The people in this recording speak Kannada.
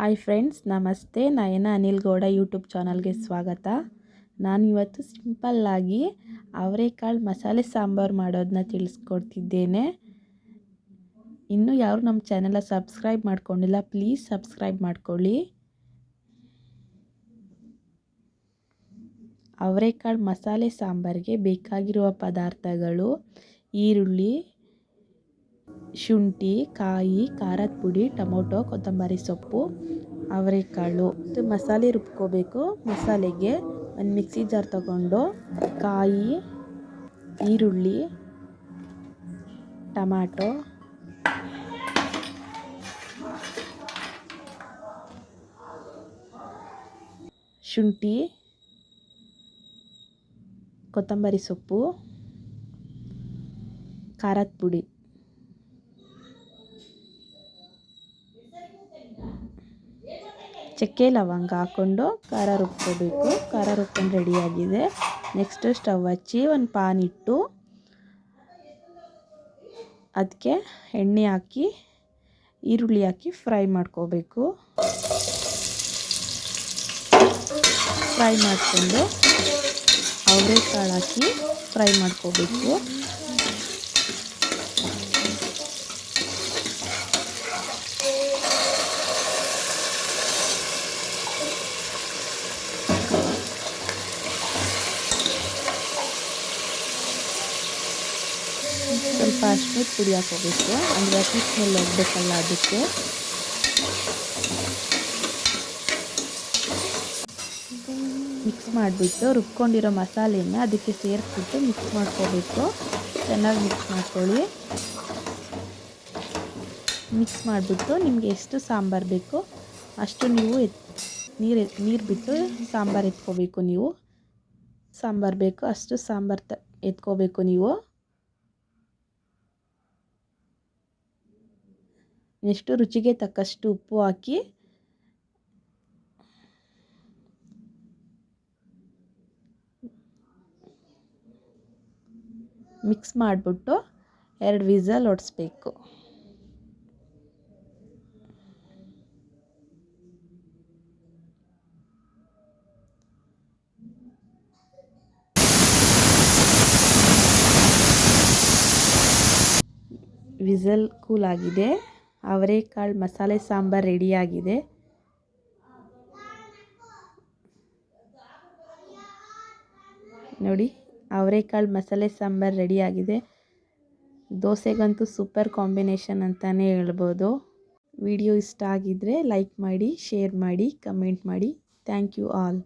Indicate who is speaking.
Speaker 1: ಹಾಯ್ ಫ್ರೆಂಡ್ಸ್ ನಮಸ್ತೆ. ನಯನ ಅನಿಲ್ ಗೌಡ ಯೂಟ್ಯೂಬ್ ಚಾನಲ್ಗೆ ಸ್ವಾಗತ. ನಾನು ಇವತ್ತು ಸಿಂಪಲ್ಲಾಗಿ ಅವರೆಕಾಳು ಮಸಾಲೆ ಸಾಂಬಾರು ಮಾಡೋದನ್ನ ತಿಳಿಸ್ಕೊಡ್ತಿದ್ದೇನೆ. ಇನ್ನೂ ಯಾರು ನಮ್ಮ ಚಾನೆಲ ಸಬ್ಸ್ಕ್ರೈಬ್ ಮಾಡ್ಕೊಂಡಿಲ್ಲ ಪ್ಲೀಸ್ ಸಬ್ಸ್ಕ್ರೈಬ್ ಮಾಡ್ಕೊಳ್ಳಿ. ಅವರೆಕಾಳು ಮಸಾಲೆ ಸಾಂಬಾರಿಗೆ ಬೇಕಾಗಿರುವ ಪದಾರ್ಥಗಳು ಈರುಳ್ಳಿ ಶುಂಠಿ, ಕಾಯಿ, ಖಾರದ ಪುಡಿ, ಟೊಮೊಟೊ, ಕೊತ್ತಂಬರಿ ಸೊಪ್ಪು, ಅವರೆಕಾಳು. ಮತ್ತು ಮಸಾಲೆ ರುಬ್ಕೋಬೇಕು. ಮಸಾಲೆಗೆ ಒಂದು ಮಿಕ್ಸಿ ಜಾರ್ ತಗೊಂಡು ಕಾಯಿ, ಈರುಳ್ಳಿ, ಟಮಾಟೊ, ಶುಂಠಿ, ಕೊತ್ತಂಬರಿ ಸೊಪ್ಪು, ಖಾರದ ಪುಡಿ. ಚಕ್ಕೆ ಲವಂಗ ಹಾಕ್ಕೊಂಡು ಖಾರ ರುಬ್ಕೋಬೇಕು. ಖಾರ ರುಬ್ಕೊಂಡು ರೆಡಿಯಾಗಿದೆ. ನೆಕ್ಸ್ಟ್ ಸ್ಟವ್ ಹಚ್ಚಿ ಒಂದು ಪಾನ್ ಇಟ್ಟು ಅದಕ್ಕೆ ಎಣ್ಣೆ ಹಾಕಿ, ಈರುಳ್ಳಿ ಹಾಕಿ ಫ್ರೈ ಮಾಡ್ಕೋಬೇಕು. ಫ್ರೈ ಮಾಡಿಕೊಂಡು, ಅವರೆಕಾಳು ಹಾಕಿ ಫ್ರೈ ಮಾಡ್ಕೋಬೇಕು. ಸ್ವಲ್ಪ ಅಷ್ಟು ಪುಡಿ ಹಾಕೋಬೇಕು ಅಂದರೆ ಅಕ್ಕಿ ಸ್ಮೆಲ್ ಹೋಗ್ಬೇಕಲ್ಲ ಅದಕ್ಕೆ. ಮಿಕ್ಸ್ ಮಾಡಿಬಿಟ್ಟು ರುಬ್ಕೊಂಡಿರೋ ಮಸಾಲೆನ ಅದಕ್ಕೆ ಸೇರಿಸ್ಬಿಟ್ಟು ಮಿಕ್ಸ್ ಮಾಡ್ಕೋಬೇಕು. ಚೆನ್ನಾಗಿ ಮಿಕ್ಸ್ ಮಾಡ್ಕೊಳ್ಳಿ. ಮಿಕ್ಸ್ ಮಾಡಿಬಿಟ್ಟು ನಿಮಗೆ ಎಷ್ಟು ಸಾಂಬಾರು ಬೇಕು ಅಷ್ಟು ನೀವು ಎತ್, ನೀರು ನೀರು ಬಿಟ್ಟು ಸಾಂಬಾರು ಎತ್ಕೋಬೇಕು ನೀವು. ಸಾಂಬಾರು ಬೇಕು ಅಷ್ಟು ಸಾಂಬಾರು ತ, ಎತ್ಕೋಬೇಕು ನೀವು. ನೆಕ್ಸ್ಟು ರುಚಿಗೆ ತಕ್ಕಷ್ಟು ಉಪ್ಪು ಹಾಕಿ. ಮಿಕ್ಸ್ ಮಾಡಿಬಿಟ್ಟು ಎರಡು ವಿಸಲ್ ಒಡಿಸ್ಬೇಕು. ವಿಸಲ್ ಕೂಲ್ ಆಗಿದೆ. ಅವರೆಕಾಳು ಮಸಾಲೆ ಸಾಂಬಾರ್ ರೆಡಿಯಾಗಿದೆ. ನೋಡಿ, ಅವರೆಕಾಳು ಮಸಾಲೆ ಸಾಂಬಾರ್ ರೆಡಿಯಾಗಿದೆ. ದೋಸೆಗಂತೂ ಸೂಪರ್ ಕಾಂಬಿನೇಷನ್ ಅಂತಲೇ ಹೇಳ್ಬೋದು. ವಿಡಿಯೋ ಇಷ್ಟ ಆಗಿದ್ದರೆ ಲೈಕ್ ಮಾಡಿ, ಶೇರ್ ಮಾಡಿ, ಕಮೆಂಟ್ ಮಾಡಿ. Thank you all.